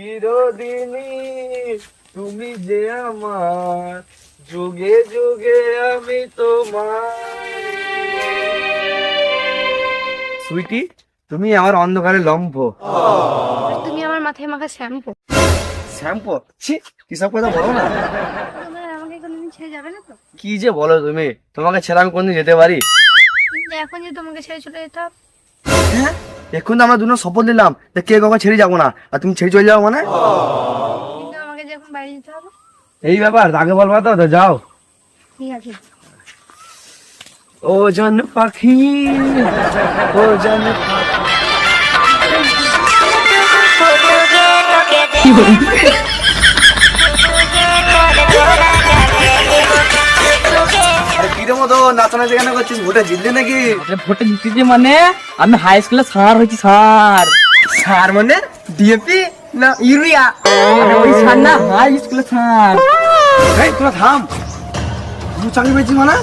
চিরদিনই তুমি যে আমার যুগে যুগে আমি তোমার সুইটি তুমি আমার অন্ধকারে আর তুমি আমার মাথায় মাখা শ্যাম্পু। শ্যাম্পু? ছি কিসব কথা বলো না। তোমরা আমাকে কোনোদিন ছেড়ে যাবে না তো? কি যে বলো তুমি? তোমাকে ছেড়ে আমি কোনদিন যেতে পারি? এখন যে তোমাকে ছেড়ে চলে যেতে হবে হ্যাঁ? এখন তো আমরা দুজন শপথ নিলাম যে কে কখন ছেড়ে যাব না। আর তুমি ছেড়ে চলে যাব মানে? এই ব্যাপার আগে বলবা তো তো যাও। ঠিক আছে ও জন পাখি, ও জন কিরম মতো নাচানা যেখানে করছিস? ভোটে জিতলি নাকি? ভোটে জিতেছি মানে? আমি হাই স্কুলে সার হয়েছি সার সার মানে ডিএপি না ইউরিয়া? ওই সার না হাই স্কুলে সার এই তোরা থাম। তুই চাকরি পেয়েছিস মানে?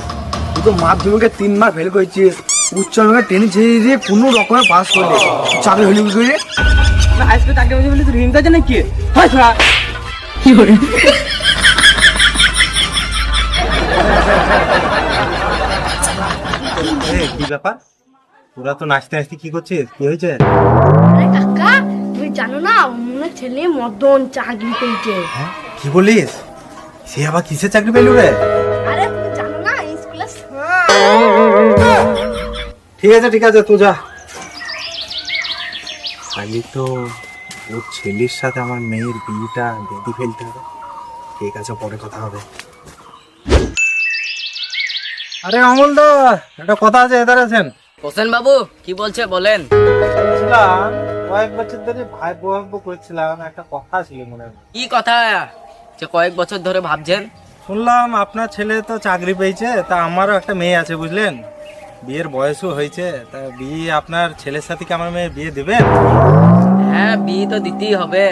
তুই তো মাধ্যমিকে তিনবার ফেল করেছিস। উচ্চ মাধ্যমিকে টেনে ছেড়ে দিয়ে কোনো রকমের পাস করলি। চাকরি হলি করে? হাই স্কুলে চাকরি হয়েছে বলে তুই ঋণ আছে নাকি? হয় কি করে এই, কি ব্যাপার? তোরা তো নাচতে নাচতে কি করছিস? কি হয়েছে? আরে কাকা তুমি জানো না মনে ছেলে মদন চাকরি পেয়েছে। হ্যাঁ? কি বলিস? সে আবার কিসের চাকরি পেলু রে? আরে তুমি জানো না স্কুলে ঠিক আছে ঠিক আছে তুই যা। খালি তো ওর ছেলের সাথে আমার মেয়ের বিয়েটা বেঁধে ফেলতে হবে। ঠিক আছে পরে কথা হবে। আরে অমল দা একটা কথা আছে এদার আছেন হোসেন বাবু কি বলছে বলেন। বলছিলাম কয়েক বছর ধরে ভাই বহাব্য করছিলাম একটা কথা ছিল মনে হয়। কি কথা? যে কয়েক বছর ধরে ভাবছেন? শুনলাম আপনার ছেলে তো চাকরি পেয়েছে তা আমারও একটা মেয়ে আছে বুঝলেন? বিয়ের বয়সও হয়েছে তা বিয়ে আপনার ছেলের সাথে কি আমার মেয়ে বিয়ে দেবেন? হ্যাঁ বিয়ে তো দিতেই হবে।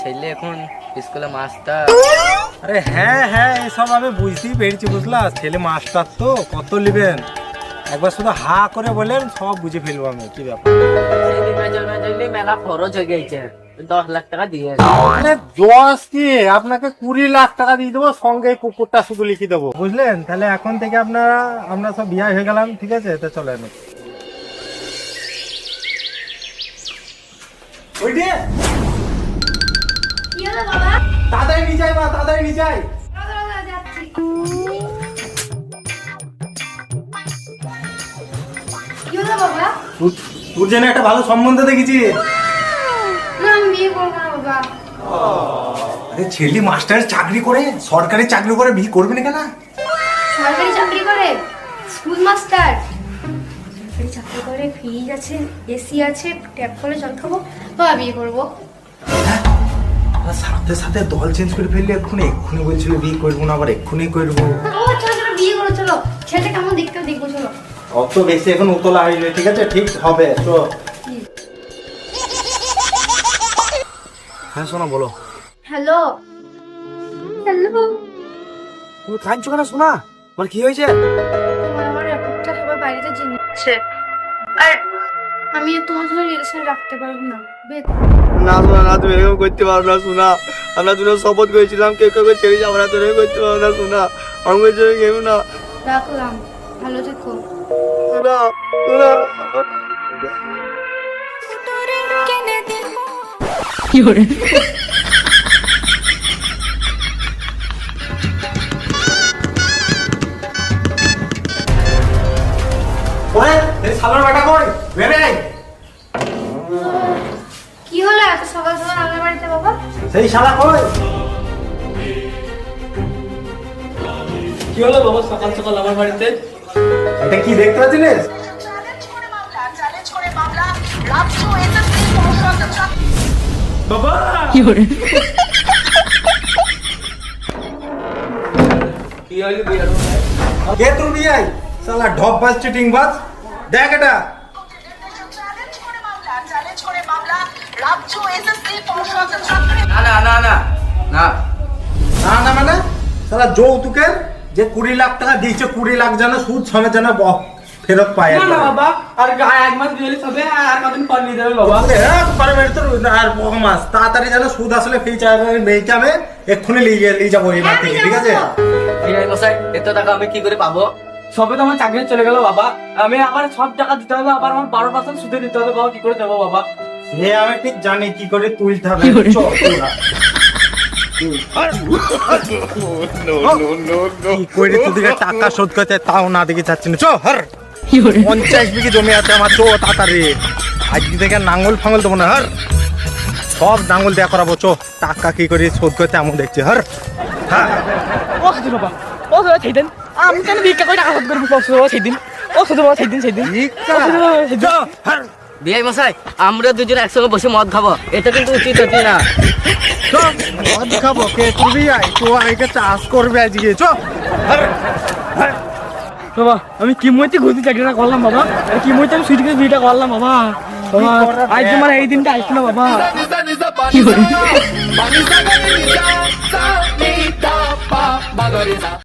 ছেলে এখন স্কুলে মাস্টার। আরে হ্যাঁ হ্যাঁ এসব আমি বুঝতেই পেরেছি বুঝলা? ছেলে মাস্টার তো কত নেবেন একবার শুধু হা করে বলেন সব বুঝে ফেলব আমি কি ব্যাপার? মেলা খরচ হয়ে গেছে দশ লাখ টাকা দিয়ে আরে দশ কি? আপনাকে কুড়ি লাখ টাকা দিয়ে দেবো সঙ্গে কুকুরটা শুধু লিখে দেবো বুঝলেন? তাহলে এখন থেকে আপনারা আমরা সব বিয়ে হয়ে গেলাম ঠিক আছে? তো চলেন। ওইটে কি হলো বাবা? তাড়াতাড়ি মা যাচ্ছি। কি হলো বাবা? তোর- জন্য একটা ভালো সম্বন্ধ দেখেছি। না আমি বিয়ে করব না বাবা। আরে ছেলে মাস্টারের চাকরি করে সরকারি চাকরি করে বিয়ে করবে না? কেন সরকারি চাকরি করে? School master? সরকারি চাকরি করে ফ্রিজ আছে এসি আছে ট্যাপ করে জল খাব বাবা বিয়ে করব। আর সাথে সাথে দল চেঞ্জ করে ফেললে এক্ষুনি এক্ষুনি বলছিল বিয়ে করব না আবার এক্ষুনি করব। ও চলো চলো বিয়ে করো চলো। ছেলেটা কেমন দেখতে দেখব চলো। অত বেশি এখন উতলা হয়নি ঠিক আছে? ঠিক হবে তো হ্যাঁ শোনা বলো। হ্যালো। হ্যালো। তুমি কাঁদছো কেন শোনা? তোমার কি হয়েছে? আমার রেকর্ডটা সবার বাড়িতে জেনে আর আমি তোমার সাথে রিলেশন রাখতে পারব না। বেশ না শোনা না তুমি এরকম করতে পারো না শোনা। আমরা দুজন শপথ করেছিলাম কেউ কেউ ছেড়ে যাব না তুমি করতে পারো না শোনা। আমি না। রাখলাম ভালো থেকো। শোনা শোনা। ওরে এই সালোয়ার বেটা কই? বেরে আয়। কি হলো এত সকাল সকাল আমার বাড়িতে বাবা সেই শালা কই? কি হলো বাবা? সকাল সকাল আমার বাড়িতে? এটা কি দেখতে পাচ্ছিস? কি হলো? বিয়ে কে তোর বিয়ে শালা ঢপ বাজ চিটিং বাজ। দেখ এটা। না। না না মানে? শালা যৌতুকের যে কুড়ি লাখ টাকা দিয়েছে কুড়ি লাখ যেন সুদ সমেত যেন ফেরত পাই না বাবা আর এক মাস বিয়ে হবে আর কদিন পর নিয়ে যাবে বাবা। হ্যাঁ, পারবে, এটা আর বড় মাস তাড়াতাড়ি যেন সুদ আসলে ফ্রি চাই মেয়েকে আমি এক্ষুনি নিয়ে নিয়ে যাব এবার থেকে ঠিক আছে? এত টাকা আমি কি করে পাবো? সবে তো আমার চাকরি চলে গেল বাবা। আমি আবার সব টাকা দিতে হবে আবার আমার বারো পার্সেন্ট সুদে দিতে হবে বাবা কি করে দেবো বাবা? সে আমি ঠিক জানি কি করে তুলতে হবে। করে টাকা শোধ করতে তাও না চাচ্ছি না। চ হর। পঞ্চাশ বিঘে জমি আছে আমার চো তাড়াতাড়ি। আজকে থেকে নাঙ্গল ফাঙ্গল দেবো না হর। সব নাঙ্গল দেয়া করাবো চো। টাকা কি করে শোধ করতে এমন দেখছি হর। হ্যাঁ। ও সুধু বাবা ও সুধু সেই দিন। আমি কেন ভিক্ষা করে টাকা শোধ করব? সেই দিন ও সেই দিন সেই দিন। বিআই মশাই আমরা দুজন একসঙ্গে বসে মদ খাব এটা কিন্তু উচিত হচ্ছে না মদ খাব কে তুই আই তো আইকে চাষ করবে আজকে চো বাবা আমি কি মইতে ঘুরতে চাকরিটা করলাম বাবা আর কি মইতে আমি সুইটকে বিটা করলাম বাবা আজ তোমার এই দিনটা আসছে না বাবা